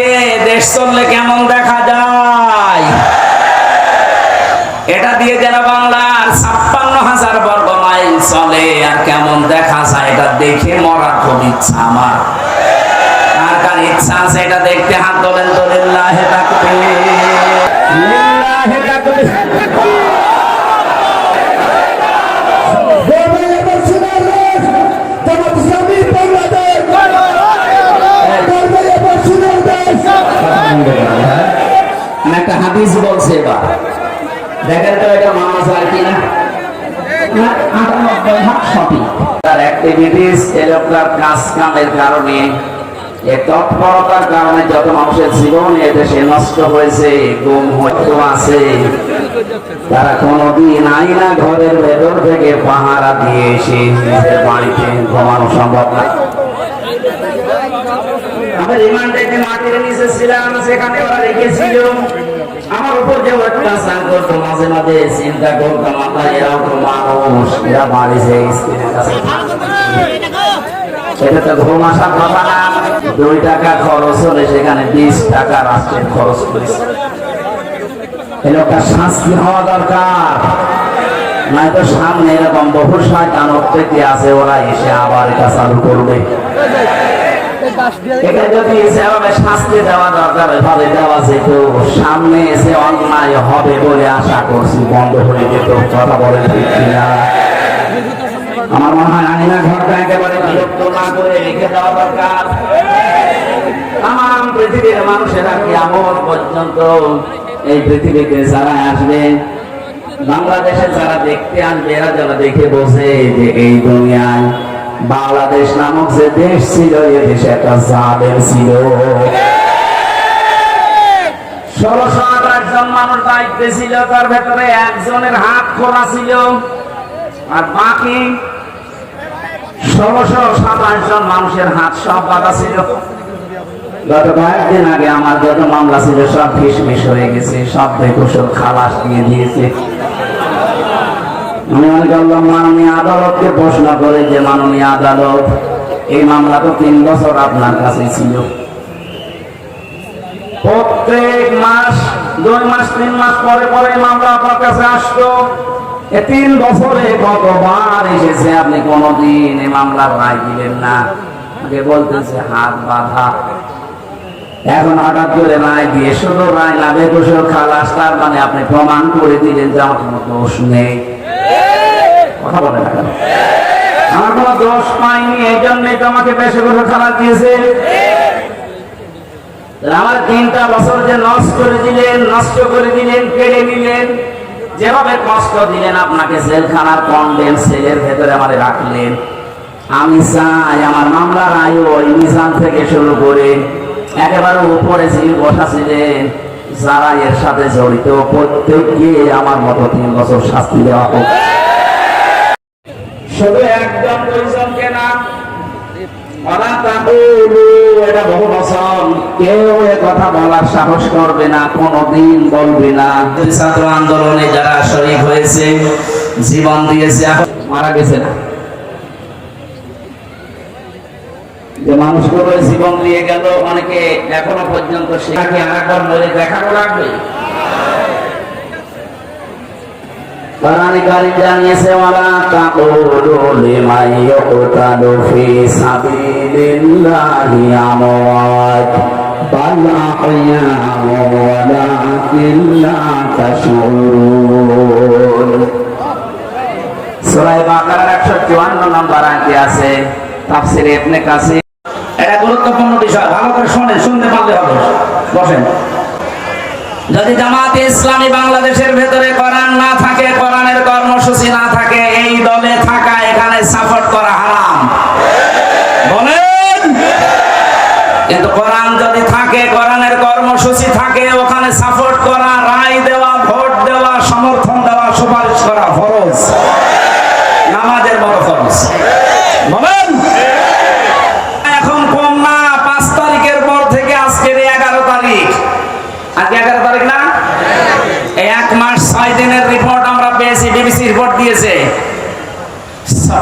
দিয়ে দেশ চললে কেমন দেখা যায়? এটা দিয়ে যেন বাংলার ছাপ্পান্ন হাজার বর্গ মাইল চলে, আর কেমন দেখা যায় এটা দেখে মরার খুব ইচ্ছা আমার। কার কার ইচ্ছা আছে এটা দেখতে? হাত তোলেন তো, লিল্লাহে তাকবীর। লিল্লাহে তাকবীর। দেখেন তো এটা মামা স্যার কিনা আটানব্বই ভাগ সঠিক তার অ্যাক্টিভিটিস ঘরের ভেতর থেকে পাহারা দিয়ে এসে নিজের বাড়িতে ঘুমানো সম্ভব না। মাটির নিচে ছিলাম, সেখানে ওরা রেখেছিল। আমার উপর যে অত্যাচার করতো, মাঝে মাঝে চিন্তা তো মানুষ, এরা এটা তো ঘুম আসার কথা না। দুই টাকা খরচ হলে সেখানে বিশ টাকা রাষ্ট্রের খরচ করেছে শাস্তি হওয়া দরকার। নয়তো সামনে এরকম বহু শয়তান থেকে আছে, ওরা এসে আবার এটা চালু করবে। সামনে এসে অন্যায় হবে বলে আশা করছি। বন্ধ হয়ে যেত কথা বলে আমার মনে হয় আইনা ঘরটা একেবারে বিরক্ত না করে রেখে দেওয়া দরকার। মানুষেরা কি আমল পর্যন্ত এই পৃথিবীতে যারা আসবে? বাংলাদেশে যারা দেখতে আসবে, এরা যারা দেখে বসে যে এই দুনিয়ায় বাংলাদেশ নামক যে দেশ ছিল, এ দেশে একটা জালেম ছিল। ষোলোশো আঠাশ জন মানুষ দায়িত্বে ছিল, তার ভেতরে একজনের হাত খোলা ছিল। আর বাকি ষোলোশো সাতাশ জন মানুষের হাত সব ছিল। গত কয়েকদিন আগে আমার যত মামলা ছিল, সব ফিসফিস হয়ে গেছে, সব বেকুশল খালাস দিয়ে দিয়েছে। আমি মনে করলাম মাননীয় আদালতকে প্রশ্ন করে যে মাননীয় আদালত এই মামলা তো তিন বছর আপনার কাছে ছিল। প্রত্যেক মাস, দুই মাস, তিন মাস পরে পরে মামলা আপনার কাছে আসতো তিন বছরে কতবার এসেছে আপনি কোনদিন এই মামলার রায় দিলেন না? বলতেছে, হাত বাঁধা। এখন হঠাৎ করে রায় দিয়ে শুধু রায় না বেকুশল খালাস, তার মানে আপনি প্রমাণ করে দিলেন যে আমার কোনো দোষ নেই। কথা বলে না আমার কোনো দোষ পাইনি এই জন্যই তো আমাকে বেকুশল খালাস দিয়েছে। আমার তিনটা বছর যে নষ্ট করে দিলেন, নষ্ট করে দিলেন, কেড়ে নিলেন, যেভাবে কষ্ট দিলেন আপনাকে জেলখানার কন্ডেম সেলের ভেতরে আমারে রাখলেন। আমি চাই আমার মামলার আয়ু ওই মিজান থেকে শুরু করে একেবারে উপরে যিনি বসা ছিলেন যারা এর সাথে জড়িত, প্রত্যেককে আমার মতো তিন বছর শাস্তি দেওয়া হোক। শুধু একদম দুইজনকে না? ওলা তাকুলু, এটা বহু বছর কেউ এ কথা বলার সাহস করবে না কোনোদিন বলবে না। ছাত্র আন্দোলনে যারা শরীর হয়েছে জীবন মানুষগুলো জীবন দিয়ে গেল অনেকে এখনও পর্যন্ত সেটাকে আরেকবার মরে দেখানো লাগবে। কোরআনে জানিয়েছে, ওয়ালা তাকুলু লিমান ফি সাবিলিল্লাহি আমওয়াত। বাল আহয়াউ ওয়ালাকিন লা তাশউরুন সূরা বাকারার 154 নম্বর আয়াতে আছে, তাফসিরে ইবনে কাসির। এটা গুরুত্বপূর্ণ শুনেন, শুনতে পারলে হবে। বসেন। যদি জামাতে ইসলামী বাংলাদেশের ভেতরে কোরআন না থাকে কোরআনের না থাকে, এই দলে থাকা, এখানে সাপোর্ট করা হারাম। বলেন? কিন্তু কোরআন যদি থাকে, কোরআনের কর্মসূচি থাকে, ওখানে সাপোর্ট করা, রায় দেওয়া, ভোট দেওয়া, সমর্থন দেওয়া, সুপারিশ করা ফরজ। নামাজের মতো ফরজ। বলেন? এখন কম না, পাঁচ তারিখের পর থেকে আজকের এগারো তারিখ। আজকে এগারো তারিখ না? এক মাস ছয় দিনের রিপোর্ট পেয়েছি বিবিসি রিপোর্ট দিয়েছে।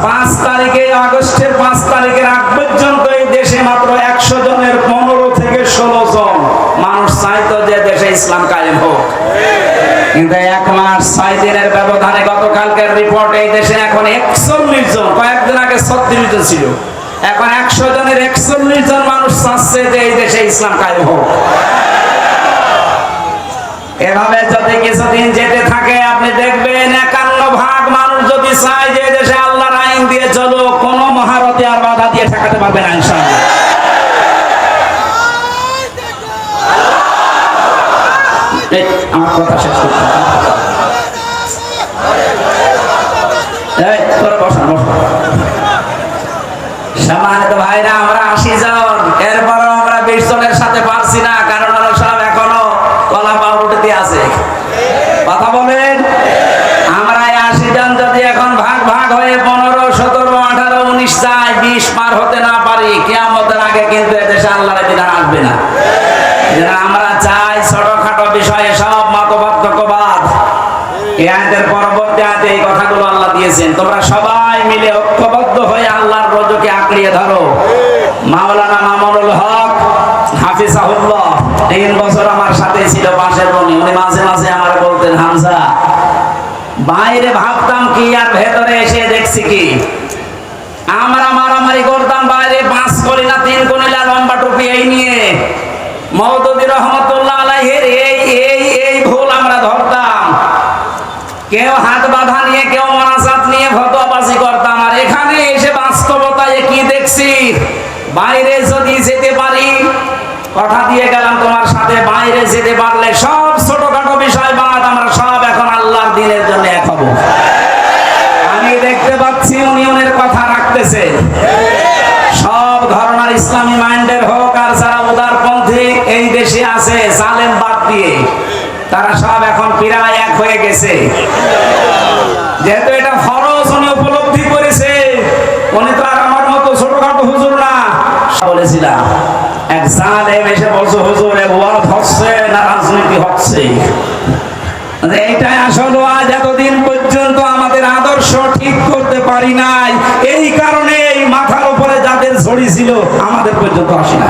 পাঁচ তারিখে, আগস্টের পাঁচ তারিখের আগ পর্যন্ত এই দেশে মাত্র একশো জনের পনেরো থেকে ষোলো জন মানুষ যে দেশে ইসলাম কায়েম হোক। কিন্তু এক মাস ছয় দিনের ব্যবধানে গতকালকের রিপোর্ট এই দেশে এখন একচল্লিশ জন, কয়েকদিন আগে ছত্রিশ জন ছিল। এখন একশো জনের একচল্লিশ জন মানুষ চাচ্ছে যে এই দেশে ইসলাম কায়েম হোক। এভাবে যদি কিছুদিন যেতে থাকে আপনি দেখবেন একান্ন ভাগ মানুষ যদি চায় যে দেশে আল্লাহর আইন দিয়ে চলো কোনো মহারতি আর বাধা দিয়ে ঠেকাতে পারবে না ইনশাআল্লাহ আমার কথা শেষ করতে হবে। এই, তোরা বসা, বসা। সম্মানিত ভাইরা আমরা আশি জন এরপরও আমরা বিশ জনের সাথে পারছি না কারণ ওরা সব এখনও কলা পাউরুটিতে আছে কথা বলেন আমরা এই আশি জন যদি এখন ভাগ ভাগ হয়ে পনেরো সতেরো আঠারো উনিশ চাই বিশ পার হতে না পারি কেয়ামতের কিন্তু এদেশে আল্লাহর বিধান আসবে না। আমরা চাই ছোটখাটো বিষয়ে সব মতপার্থক্যবাদ এই আয়াতের পরবর্তী আয়াতে এই কথাগুলো আল্লাহ দিয়েছেন। তোমরা সবাই মিলে ঐক্যবদ্ধ হয়ে আল্লাহর রজকে আঁকড়িয়ে ধরো। মাওলানা মামুনুল হক হাফিজাহুল্লাহ, তিন বছর আমার সাথে ছিল পাশের বনি। উনি মাঝে মাঝে আমার বলতেন, হামজা, বাইরে ভাবতাম কি আর ভেতরে এসে দেখছি কি? আমরা মারামারি করতাম বাইরে না, তিন করিলা লম্বা টুপি এই নিয়ে। মহদুদি রহমতুল্লাহ আলাইহের এই এই এই ভুল আমরা ধরতাম। কেউ হাত বাঁধা নিয়ে, কেউ মনাসাত নিয়ে ফতোয়াবাজি করতাম। আর এখানে এসে বাস্তবতায় কি দেখছি? বাইরে যদি যেতে পারি, কথা দিয়ে গেলাম তোমার সাথে, বাইরে যেতে পারলে সব ছোটখাটো বিষয় বাদ, আমরা সব এখন আল্লাহর দিনের জন্য এক হব। আমি দেখতে পাচ্ছি ইউনিয়নের কথা রাখতেছে। আছে জালেম বাদ দিয়ে তারা সব এখন প্রায় এক হয়ে গেছে। যেহেতু এটা ফরজ, উনি উপলব্ধি করেছে। উনি তো আর আমার মতো ছোটখাটো হুজুর না। বলেছিলাম, এক জালেম এসে বলছে, হুজুর, এ ওয়াদ হচ্ছে না রাজনীতি হচ্ছে? এইটাই আসলে আজ এতদিন পর্যন্ত আমাদের আদর্শ ঠিক করতে পারি নাই। এই কারণে মাথার উপরে যাদের ঝড়ি ছিল, আমাদের পর্যন্ত আসি না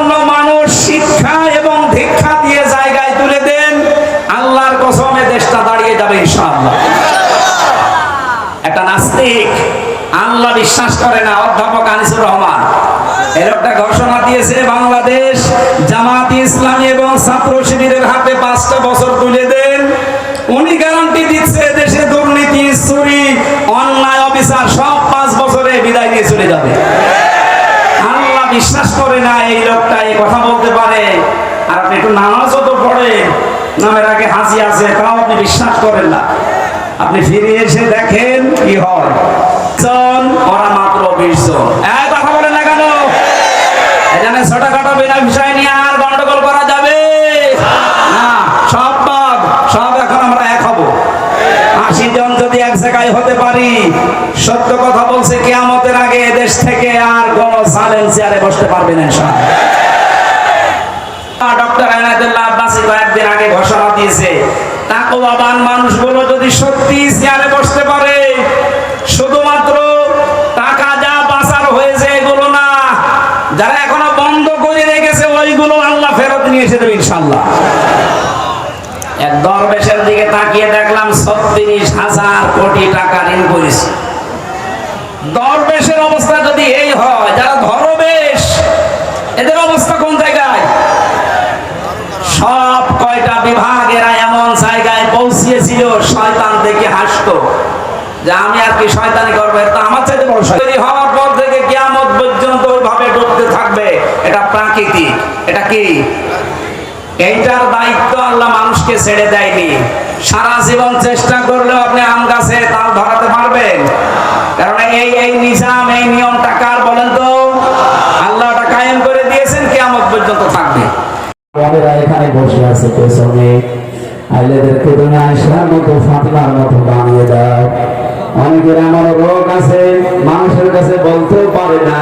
বিশ্বাস করে না, অধ্যাপক আনিসুর রহমান। এর একটা ঘোষণা দিয়েছে, বাংলাদেশ জামাত ইসলামী এবং ছাত্র শিবিরের হাতে পাঁচটা বছর তুলে দেন। উনি গ্যারান্টি দিচ্ছে দেশে দুর্নীতি, চুরি, অন্যায়, অবিচার সব পাঁচ বছরে বিদায় নিয়ে চলে যাবে। আল্লাহ বিশ্বাস করে না এই লোকটা এই কথা বলতে পারে। আর আপনি একটু নামাজও তো পড়েন, নামের আগে হাসি আছে, তাও আপনি বিশ্বাস করেন না। আপনি ফিরে এসে দেখেন কি হয়। মাত্র বিশ জন। কথা না কেন? এখানে বিনা বিষয় নিয়ে আর গন্ডগোল করা যাবে? আশি জন যদি এক হতে পারি, সত্য কথা বলছে, কেয়ামতের আগে এদেশ থেকে আর কোন সালেন চেয়ারে বসতে পারবে না ডক্টর কয়েকদিন আগে ঘোষণা দিয়েছে। তাকওয়াবান মানুষগুলো যদি সত্যি চেয়ারে বসতে পারে, শুধুমাত্র টাকা যা পাচার হয়েছে এগুলো না, যারা এখনও বন্ধ করে রেখেছে, ওইগুলো আল্লাহ ফেরত নিয়ে এসে দেবে ইনশাল্লাহ এক দরবেশের দিকে তাকিয়ে দেখলাম ছত্রিশ হাজার কোটি টাকা ঋণ করেছে। দরবেশের অবস্থা যদি এই হয়, যারা ধরবেশ, এদের অবস্থা কোন জায়গায়? কয়টা বিভাগেরা এমন জায়গায় পৌঁছিয়েছিল, শয়তান দেখে হাসতো যে আমি আর কি শয়তানি করব? এটা আমার চাইতে বড় শয়তান। হওয়ার পর থেকে কিয়ামত পর্যন্ত ওইভাবে ডুবতে থাকবে। এটা প্রাকৃতিক। এটা কি? এইটার দায়িত্ব আল্লাহ মানুষকে ছেড়ে দেয়নি। সারা জীবন চেষ্টা করলেও আপনি আম গাছে তাল ধরাতে পারবেন। কারণ এই এই নিজাম, এই নিয়মটা কার বলেন তো আল্লাহ ওটা কায়েম আমাদের এখানে বসে আছে পেছনে। আইলেদেরকে তুমি আয়সার মতো ফাতিমার মতো বানিয়ে দাও। অনেকের আমার রোগ আছে, মানুষের কাছে বলতে পারে না।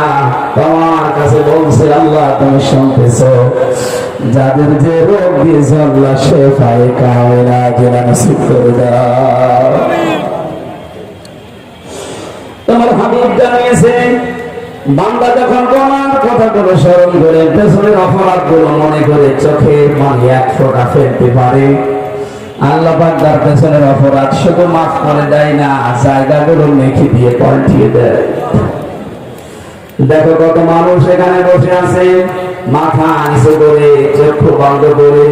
তোমার কাছে বলছে, আল্লাহ, তুমি শুনতেছ? যাদের যে রোগ দিয়েছে, আল্লাহ সে পায় কামেলা জেলা নসিব করে দাও। তোমার হাবিব জানিয়েছে বান্দা যখন তোমার কথাগুলো স্মরণ করে পেছনের অপরাধগুলো মনে করে চোখে মানে এক ফোঁটা ফেলতে পারে। আল্লাহ পাক পেছনের অপরাধ শুধু মাফ করে দেয় না জায়গাগুলো মেখে দিয়ে পাল্টিয়ে দেয়। দেখো কত মানুষ এখানে বসে আছে, মাথা নিচু করে, চক্ষু বন্ধ করে।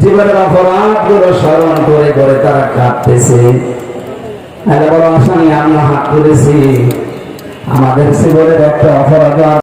জীবনের অপরাধগুলো স্মরণ করে করে তারা কাঁদতেছে। বড় আসামি আমরা হাত তুলেছি। আমাদের জীবনের একটা অপরাধ।